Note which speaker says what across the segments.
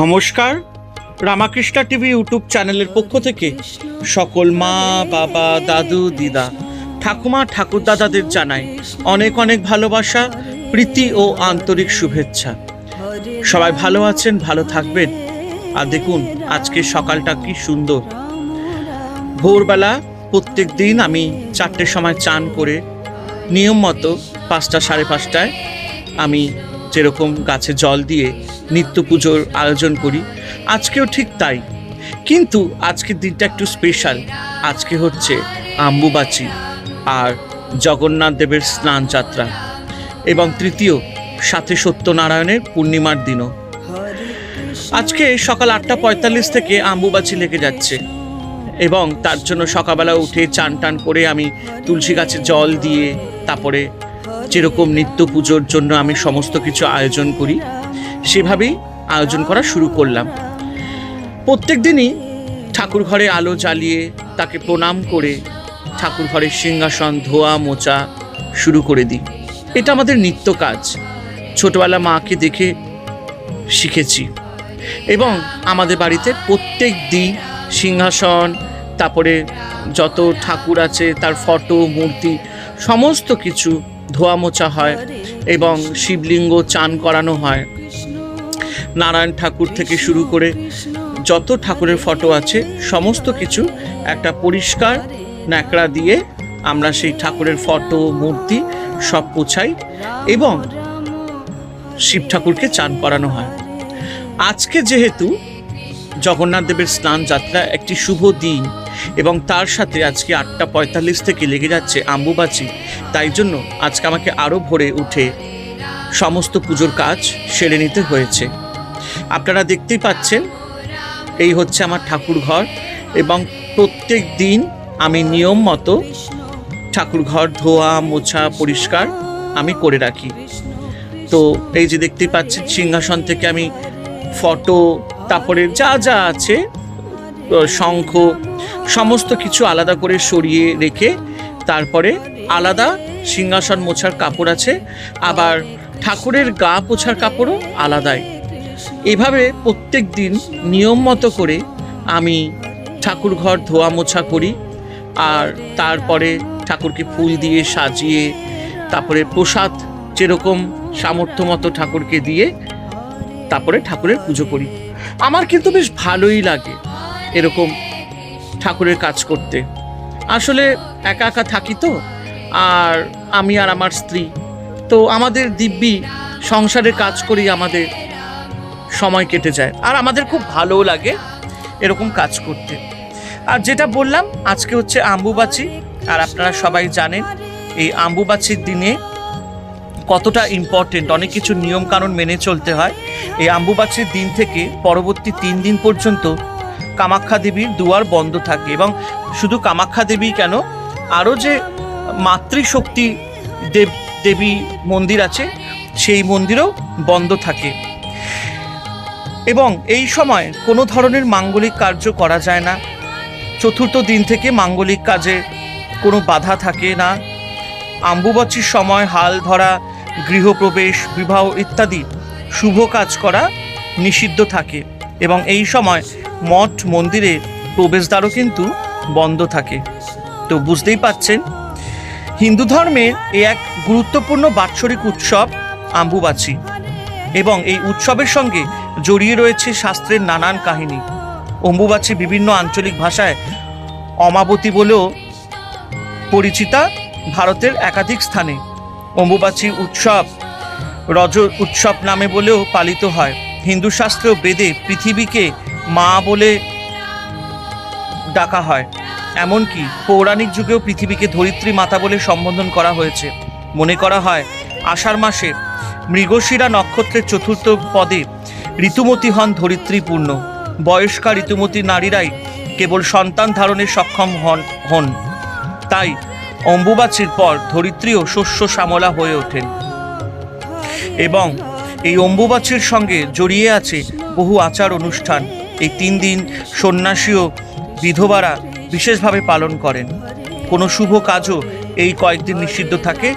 Speaker 1: নমস্কার Ramakrishna TV YouTube চ্যানেলের পক্ষ থেকে সকল মা বাবা দাদু দিদা ঠাকুমা ঠাকুর দাদাদের জানাই অনেক অনেক ভালোবাসা প্রীতি ও আন্তরিক শুভেচ্ছা সবাই ভালো আছেন ভালো থাকবেন আর দেখুন আজকে সকালটা কি সুন্দর ভোরবেলা প্রত্যেক দিন আমি চারটের সময় চান করে নিয়ম মতো পাঁচটা সাড়ে পাঁচটায় আমি যেরকম গাছে জল দিয়ে নিত্য পুজোর আয়োজন করি আজকেও ঠিক তাই কিন্তু আজকের দিনটা একটু স্পেশাল আজকে হচ্ছে আম্বুবাচি আর জগন্নাথ দেবের স্নান যাত্রা এবং তৃতীয় সাথে সত্যনারায়ণের পূর্ণিমার দিনও আজকে সকাল আটটা পঁয়তাল্লিশ থেকে আম্বুবাচি লেগে যাচ্ছে এবং তার জন্য সকালবেলা উঠে চান টান করে আমি তুলসী গাছে জল দিয়ে তারপরে যেরকম নিত্য পুজোর জন্য আমি সমস্ত কিছু আয়োজন করি সেভাবেই আয়োজন করা শুরু করলাম প্রত্যেক দিনই ঠাকুর ঘরে আলো জ্বালিয়ে তাকে প্রণাম করে ঠাকুর ঘরের সিংহাসন ধোয়া মোচা শুরু করে দিই এটা আমাদের নিত্য কাজ ছোটোবেলা মাকে দেখে শিখেছি এবং আমাদের বাড়িতে প্রত্যেক দিন সিংহাসন তারপরে যত ঠাকুর আছে তার ফটো মূর্তি সমস্ত কিছু ধোয়া মোচা হয় এবং শিবলিঙ্গ চান করানো হয় নারায়ণ ঠাকুর থেকে শুরু করে যত ঠাকুরের ফটো আছে সমস্ত কিছু একটা পরিষ্কার ন্যাকড়া দিয়ে আমরা সেই ঠাকুরের ফটো মূর্তি সব পোছাই এবং শিব ঠাকুরকে চান করানো হয় আজকে যেহেতু জগন্নাথ দেবের স্নান যাত্রা একটি শুভ দিন এবং তার সাথে আজকে আটটা পঁয়তাল্লিশ থেকে লেগে যাচ্ছে আম্বুবাচি তাই জন্য আজকে আমাকে আরও ভোরে উঠে সমস্ত পুজোর কাজ সেরে নিতে হয়েছে আপনারা দেখতেই পাচ্ছেন এই হচ্ছে আমার ঠাকুর ঘর এবং প্রত্যেক দিন আমি নিয়ম মতো ঠাকুর ঘর ধোয়া মোছা পরিষ্কার আমি করে রাখি তো এই যে দেখতেই পাচ্ছেন সিংহাসন থেকে আমি ফটো তারপরে যা যা আছে শঙ্খ সমস্ত কিছু আলাদা করে সরিয়ে রেখে তারপরে আলাদা সিংহাসন মোছার কাপড় আছে আবার ঠাকুরের গা পোছার কাপড়ও আলাদাই এভাবে প্রত্যেক দিন নিয়ম মতো করে আমি ঠাকুর ঘর ধোয়া মোছা করি আর তারপরে ঠাকুরকে ফুল দিয়ে সাজিয়ে তারপরে প্রসাদ যেরকম সামর্থ্য মতো ঠাকুরকে দিয়ে তারপরে ঠাকুরের পুজো করি আমার কিন্তু বেশ ভালোই লাগে এরকম ঠাকুরের কাজ করতে আসলে একা একা থাকি তো আর আমি আর আমার স্ত্রী তো আমাদের দিব্যি সংসারের কাজ করি আমাদের সময় কেটে যায় আর আমাদের খুব ভালোও লাগে এরকম কাজ করতে আর যেটা বললাম আজকে হচ্ছে আম্বুবাচি আর আপনারা সবাই জানেন এই আম্বুবাচির দিনে কতটা ইম্পর্টেন্ট অনেক কিছু নিয়মকানুন মেনে চলতে হয় এই আম্বুবাচির দিন থেকে পরবর্তী তিন দিন পর্যন্ত কামাখ্যা দেবীর দুয়ার বন্ধ থাকে এবং শুধু কামাখ্যা দেবী কেন আরও যে মাতৃশক্তি দেব দেবী মন্দির আছে সেই মন্দিরও বন্ধ থাকে এবং এই সময় কোনো ধরনের মাঙ্গলিক কার্য করা যায় না চতুর্থ দিন থেকে মাঙ্গলিক কাজে কোনো বাধা থাকে না আম্বুবাচির সময় হাল ধরা গৃহপ্রবেশ বিবাহ ইত্যাদি শুভ কাজ করা নিষিদ্ধ থাকে এবং এই সময় মঠ মন্দিরে প্রবেশদ্বারও কিন্তু বন্ধ থাকে তো বুঝতেই পাচ্ছেন হিন্দু ধর্মের এ এক গুরুত্বপূর্ণ বাৎসরিক উৎসব আম্বুবাচী এবং এই উৎসবের সঙ্গে জড়িয়ে রয়েছে শাস্ত্রের নানান কাহিনী অম্বুবাচী বিভিন্ন আঞ্চলিক ভাষায় অমাবতী বলেও পরিচিতা ভারতের একাধিক স্থানে অম্বুবাচী উৎসব রজ উৎসব নামে বলেও পালিত হয় হিন্দু শাস্ত্র বেদে পৃথিবীকে মা বলে ডাকা হয় এমনকি পৌরাণিক যুগেও পৃথিবীকে ধরিত্রী মাতা বলে সম্বোধন করা হয়েছে মনে করা হয় আষাঢ় মাসে মৃগশিরা নক্ষত্রের চতুর্থ পদে ঋতুমতী হন ধরিত্রীপূর্ণ বয়স্কা ঋতুমতী নারীরাই কেবল সন্তান ধারণে সক্ষম হন হন তাই অম্বুবাচীর পর ধরিত্রীও শস্য শ্যামলা হয়ে ওঠেন এবং এই অম্বুবাচীর সঙ্গে জড়িয়ে আছে বহু আচার অনুষ্ঠান এই তিন দিন সন্ন্যাসীও বিধবারা বিশেষভাবে পালন করেন কোনো শুভ কাজও এই কয়েকদিন নিষিদ্ধ থাকে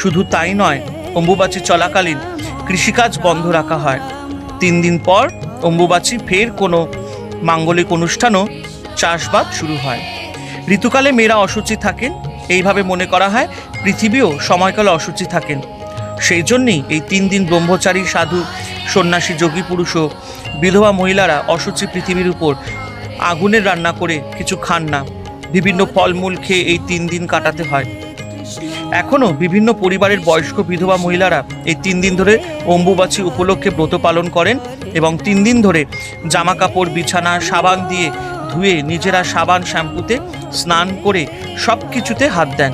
Speaker 1: শুধু তাই নয় অম্বুবাচী চলাকালীন কৃষিকাজ বন্ধ রাখা হয় তিন দিন পর অম্বুবাচী ফের কোনো মাঙ্গলিক অনুষ্ঠানও চাষবাদ শুরু হয় ঋতুকালে মেয়েরা অসুচি থাকেন এইভাবে মনে করা হয় পৃথিবীও সময়কালে অসুচি থাকেন সেই জন্যেই এই তিন দিন ব্রহ্মচারী সাধু সন্ন্যাসী যোগী পুরুষ ও বিধবা মহিলারা অসুচি পৃথিবীর উপর আগুনের রান্না করে কিছু খান না বিভিন্ন ফলমূল খেয়ে এই তিন দিন কাটাতে হয় এখনও বিভিন্ন পরিবারের বয়স্ক বিধবা মহিলারা এই তিন দিন ধরে অম্বুবাচী উপলক্ষে ব্রত পালন করেন এবং তিন দিন ধরে জামা কাপড় বিছানা সাবান দিয়ে ধুয়ে নিজেরা সাবান শ্যাম্পুতে স্নান করে সব কিছুতে হাত দেন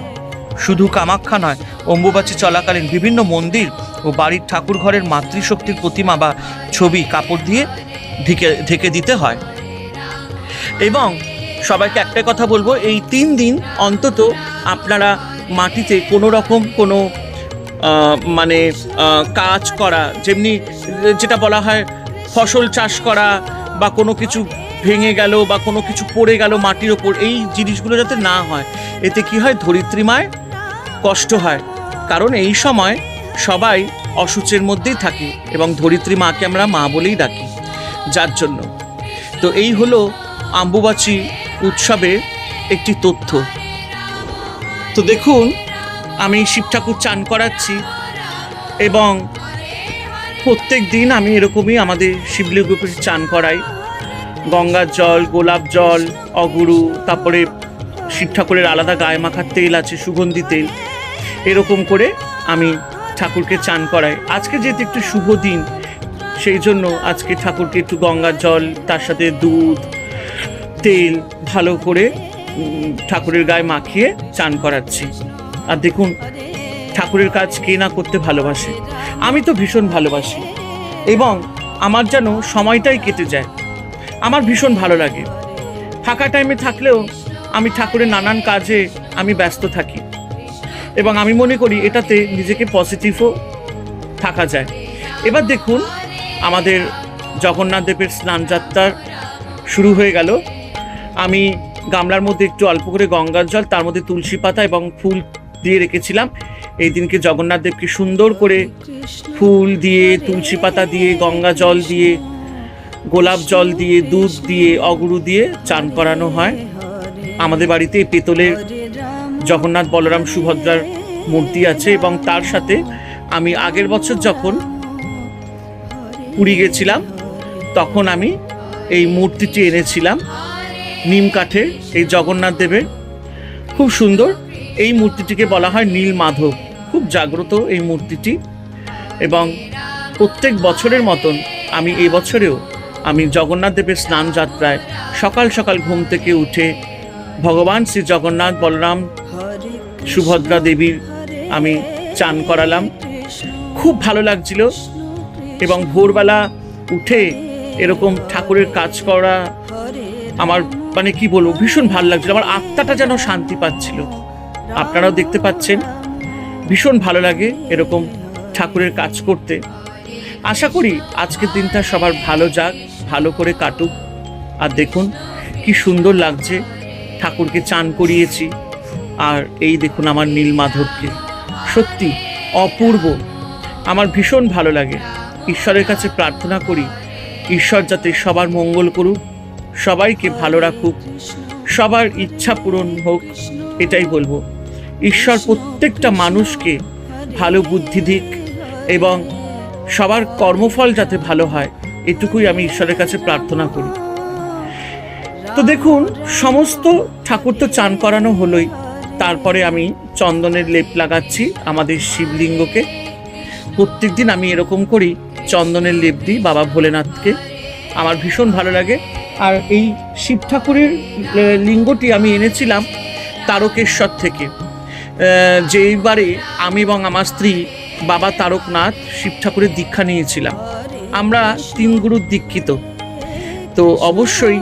Speaker 1: শুধু কামাখ্যা নয় অম্বুবাচী চলাকালীন বিভিন্ন মন্দির ও বাড়ির ঠাকুর ঘরের মাতৃশক্তির প্রতিমা বা ছবি কাপড় দিয়ে ঢেকে ঢেকে দিতে হয় এবং সবাইকে একটাই কথা বলবো এই তিন দিন অন্তত আপনারা মাটিতে কোনো রকম কোনো মানে কাজ করা যেমনি যেটা বলা হয় ফসল চাষ করা বা কোনো কিছু ভেঙে গেল বা কোনো কিছু পড়ে গেল মাটির ওপর এই জিনিসগুলো যাতে না হয় এতে কি হয় ধরিত্রীমায় কষ্ট হয় কারণ এই সময় সবাই অসুচের মধ্যেই থাকে এবং ধরিত্রী মাকে আমরা মা বলেই ডাকি যার জন্য তো এই হলো আম্বুবাচী উৎসবের একটি তথ্য তো দেখুন আমি শিব ঠাকুর চান করাচ্ছি এবং প্রত্যেক দিন আমি এরকমই আমাদের শিবলিঙ্গ চান করাই গঙ্গার জল গোলাপ জল অগুরু তারপরে শিব ঠাকুরের আলাদা গায়ে মাখার তেল আছে সুগন্ধি তেল এরকম করে আমি ঠাকুরকে চান করাই আজকে যেহেতু একটু শুভ দিন সেই জন্য আজকে ঠাকুরকে একটু গঙ্গার জল তার সাথে দুধ তেল ভালো করে ঠাকুরের গায়ে মাখিয়ে চান করাচ্ছি আর দেখুন ঠাকুরের কাজ কে না করতে ভালোবাসে আমি তো ভীষণ ভালোবাসি এবং আমার যেন সময়টাই কেটে যায় আমার ভীষণ ভালো লাগে ফাঁকা টাইমে থাকলেও আমি ঠাকুরের নানান কাজে আমি ব্যস্ত থাকি এবং আমি মনে করি এটাতে নিজেকে পজিটিভও থাকা যায় এবার দেখুন আমাদের জগন্নাথ দেবের স্নান যাত্রা শুরু হয়ে গেল আমি গামলার মধ্যে একটু অল্প করে গঙ্গার জল তার মধ্যে তুলসী পাতা এবং ফুল দিয়ে রেখেছিলাম এই দিনকে জগন্নাথ দেবকে সুন্দর করে ফুল দিয়ে তুলসী পাতা দিয়ে গঙ্গা জল দিয়ে গোলাপ জল দিয়ে দুধ দিয়ে অগুরু দিয়ে চান করানো হয় আমাদের বাড়িতে পেতলের জগন্নাথ বলরাম সুভদ্রার মূর্তি আছে এবং তার সাথে আমি আগের বছর যখন পুরী গেছিলাম তখন আমি এই মূর্তিটি এনেছিলাম নিম কাঠে এই জগন্নাথ দেবের খুব সুন্দর এই মূর্তিটিকে বলা হয় নীল মাধব খুব জাগ্রত এই মূর্তিটি এবং প্রত্যেক বছরের মতন আমি এই বছরেও আমি জগন্নাথ দেবের স্নান যাত্রায় সকাল সকাল ঘুম থেকে উঠে ভগবান শ্রী জগন্নাথ বলরাম সুভদ্রা দেবীর আমি চান করালাম খুব ভালো লাগছিল এবং ভোরবেলা উঠে এরকম ঠাকুরের কাজ করা আমার মানে কি বলবো ভীষণ ভালো লাগছিল আমার আত্মাটা যেন শান্তি পাচ্ছিল আপনারাও দেখতে পাচ্ছেন ভীষণ ভালো লাগে এরকম ঠাকুরের কাজ করতে আশা করি আজকের দিনটা সবার ভালো যাক ভালো করে কাটুক আর দেখুন কি সুন্দর লাগছে ঠাকুরকে চান করিয়েছি আর এই দেখুন আমার নীল মাধবকে সত্যি অপূর্ব আমার ভীষণ ভালো লাগে ঈশ্বরের কাছে প্রার্থনা করি ঈশ্বর যাতে সবার মঙ্গল করুক সবাইকে ভালো রাখুক সবার ইচ্ছা পূরণ হোক এটাই বলবো ঈশ্বর প্রত্যেকটা মানুষকে ভালো বুদ্ধি দিক এবং সবার কর্মফল যাতে ভালো হয় এটুকুই আমি ঈশ্বরের কাছে প্রার্থনা করি তো দেখুন সমস্ত ঠাকুর তো চান করানো হলোই তারপরে আমি চন্দনের লেপ লাগাচ্ছি আমাদের শিবলিঙ্গকে প্রত্যেক দিন আমি এরকম করি চন্দনের লেপ দিই বাবা ভোলেনাথকে আমার ভীষণ ভালো লাগে আর এই শিব ঠাকুরের লিঙ্গটি আমি এনেছিলাম তারকেশ্বর থেকে যেইবারে আমি এবং আমার স্ত্রী বাবা তারকনাথ শিব ঠাকুরের দীক্ষা নিয়েছিলাম আমরা তিন গুরুর দীক্ষিত তো অবশ্যই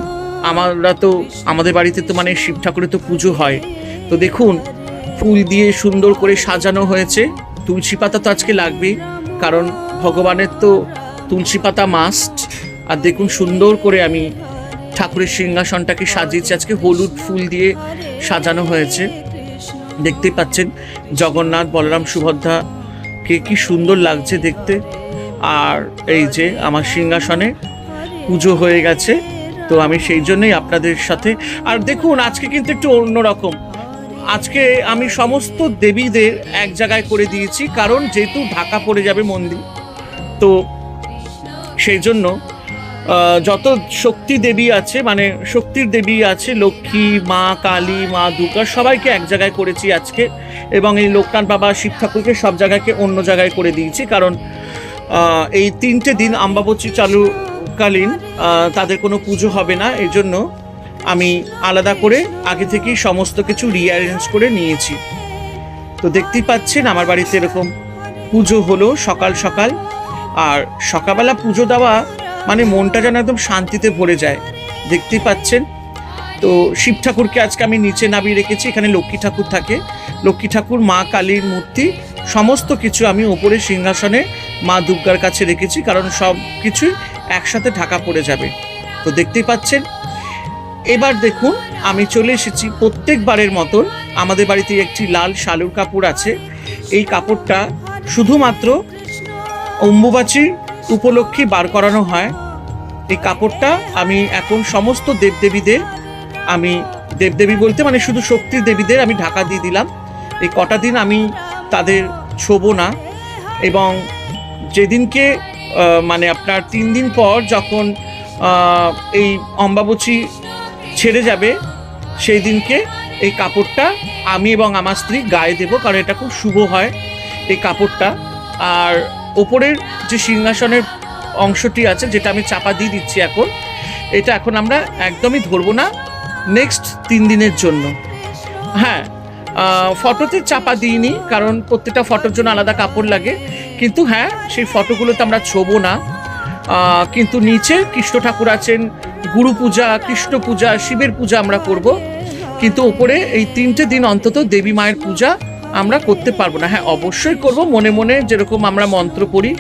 Speaker 1: আমরা তো আমাদের বাড়িতে তো মানে শিব ঠাকুরের তো পুজো হয় তো দেখুন ফুল দিয়ে সুন্দর করে সাজানো হয়েছে তুলসী পাতা তো আজকে লাগবেই কারণ ভগবানের তো তুলসী পাতা মাস্ট আর দেখুন সুন্দর করে আমি ঠাকুরের সিংহাসনটাকে সাজিয়েছে আজকে হলুদ ফুল দিয়ে সাজানো হয়েছে দেখতেই পাচ্ছেন জগন্নাথ বলরাম সুভদ্রা কে কি সুন্দর লাগছে দেখতে আর এই যে আমার সিংহাসনে পুজো হয়ে গেছে তো আমি সেই জন্যই আপনাদের সাথে আর দেখুন আজকে কিন্তু একটু অন্যরকম আজকে আমি সমস্ত দেবীদের এক জায়গায় করে দিয়েছি কারণ যেহেতু ঢাকা পড়ে যাবে মন্দির তো সেই জন্য যত শক্তি দেবী আছে মানে শক্তির দেবী আছে লক্ষ্মী মা কালী মা দুর্গা সবাইকে এক জায়গায় করেছি আজকে এবং এই লোকটান বাবা শিব ঠাকুরকে সব জায়গাকে অন্য জায়গায় করে দিয়েছি কারণ এই তিনটে দিন আম্বাবচী চালুকালীন তাদের কোনো পুজো হবে না এই জন্য আমি আলাদা করে আগে থেকেই সমস্ত কিছু রিঅ্যারেঞ্জ করে নিয়েছি তো দেখতেই পাচ্ছেন আমার বাড়িতে এরকম পুজো হলো সকাল সকাল আর সকালবেলা পুজো দেওয়া মানে মনটা যেন একদম শান্তিতে ভরে যায় দেখতেই পাচ্ছেন তো শিব ঠাকুরকে আজকে আমি নিচে নামিয়ে রেখেছি এখানে লক্ষ্মী ঠাকুর থাকে লক্ষ্মী ঠাকুর মা কালীর মূর্তি সমস্ত কিছু আমি ওপরে সিংহাসনে মা দুর্গার কাছে রেখেছি কারণ সব কিছুই একসাথে ঢাকা পড়ে যাবে তো দেখতেই পাচ্ছেন এবার দেখুন আমি চলে এসেছি প্রত্যেকবারের মতন আমাদের বাড়িতে একটি লাল শালুর কাপড় আছে এই কাপড়টা শুধুমাত্র অম্বুবাচীর উপলক্ষে বার করানো হয় এই কাপড়টা আমি এখন সমস্ত দেবদেবীদের আমি দেবদেবী বলতে মানে শুধু শক্তির দেবীদের আমি ঢাকা দিয়ে দিলাম এই কটা দিন আমি তাদের ছোবো না এবং যেদিনকে মানে আপনার তিন দিন পর যখন এই অম্বাবচী ছেড়ে যাবে সেই দিনকে এই কাপড়টা আমি এবং আমার স্ত্রী গায়ে দেবো কারণ এটা খুব শুভ হয় এই কাপড়টা আর ওপরের যে সিংহাসনের অংশটি আছে যেটা আমি চাপা দিয়ে দিচ্ছি এখন এটা এখন আমরা একদমই ধরবো না নেক্সট তিন দিনের জন্য হ্যাঁ ফটোতে চাপা দিইনি কারণ প্রত্যেকটা ফটোর জন্য আলাদা কাপড় লাগে কিন্তু হ্যাঁ সেই ফটোগুলোতে আমরা ছোবো না কিন্তু নিচে কৃষ্ণ ঠাকুর আছেন গুরু পূজা কৃষ্ণ পূজা শিবের পূজা আমরা করব কিন্তু ওপরে এই তিনটে দিন অন্তত দেবী মায়ের পূজা আমরা করতে পারবো না হ্যাঁ অবশ্যই করব মনে মনে যেরকম আমরা মন্ত্র পড়ি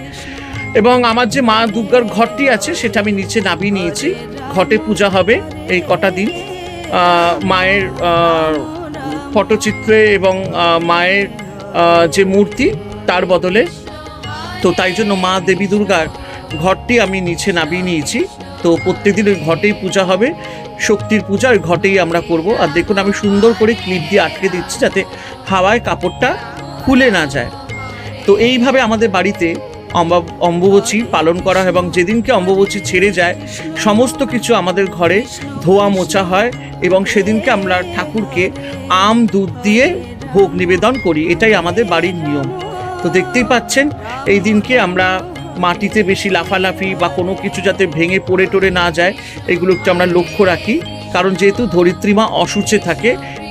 Speaker 1: এবং আমার যে মা দুর্গার ঘরটি আছে সেটা আমি নিচে নামিয়ে নিয়েছি ঘটে পূজা হবে এই কটা দিন মায়ের ফটোচিত্রে এবং মায়ের যে মূর্তি তার বদলে তো তাই জন্য মা দেবী দুর্গার ঘরটি আমি নিচে নামিয়ে নিয়েছি তো প্রত্যেকদিন ওই ঘটেই পূজা হবে শক্তির পূজা ওই ঘটেই আমরা করব আর দেখুন আমি সুন্দর করে ক্লিপ দিয়ে আটকে দিচ্ছি যাতে হাওয়ায় কাপড়টা খুলে না যায় তো এইভাবে আমাদের বাড়িতে অম্বা অম্বুবচী পালন করা হয় এবং যেদিনকে অম্বুবচী ছেড়ে যায় সমস্ত কিছু আমাদের ঘরে ধোয়া মোচা হয় এবং সেদিনকে আমরা ঠাকুরকে আম দুধ দিয়ে ভোগ নিবেদন করি এটাই আমাদের বাড়ির নিয়ম তো দেখতেই পাচ্ছেন এই দিনকে আমরা মাটিতে বেশি লাফালাফি বা কোনো কিছু যাতে ভেঙে পড়ে টড়ে না যায় এগুলো একটু আমরা লক্ষ্য রাখি কারণ যেহেতু ধরিত্রীমা অসুচে থাকে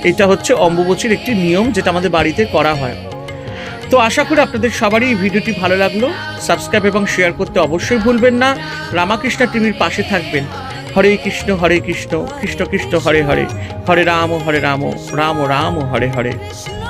Speaker 1: এটা হচ্ছে অম্বুবচীর একটি নিয়ম যেটা আমাদের বাড়িতে করা হয় তো আশা করি আপনাদের সবারই এই ভিডিওটি ভালো লাগলো সাবস্ক্রাইব এবং শেয়ার করতে অবশ্যই ভুলবেন না রামাকৃষ্ণ টিভির পাশে থাকবেন হরে কৃষ্ণ হরে কৃষ্ণ কৃষ্ণ কৃষ্ণ হরে হরে হরে রাম হরে রাম রাম রাম হরে হরে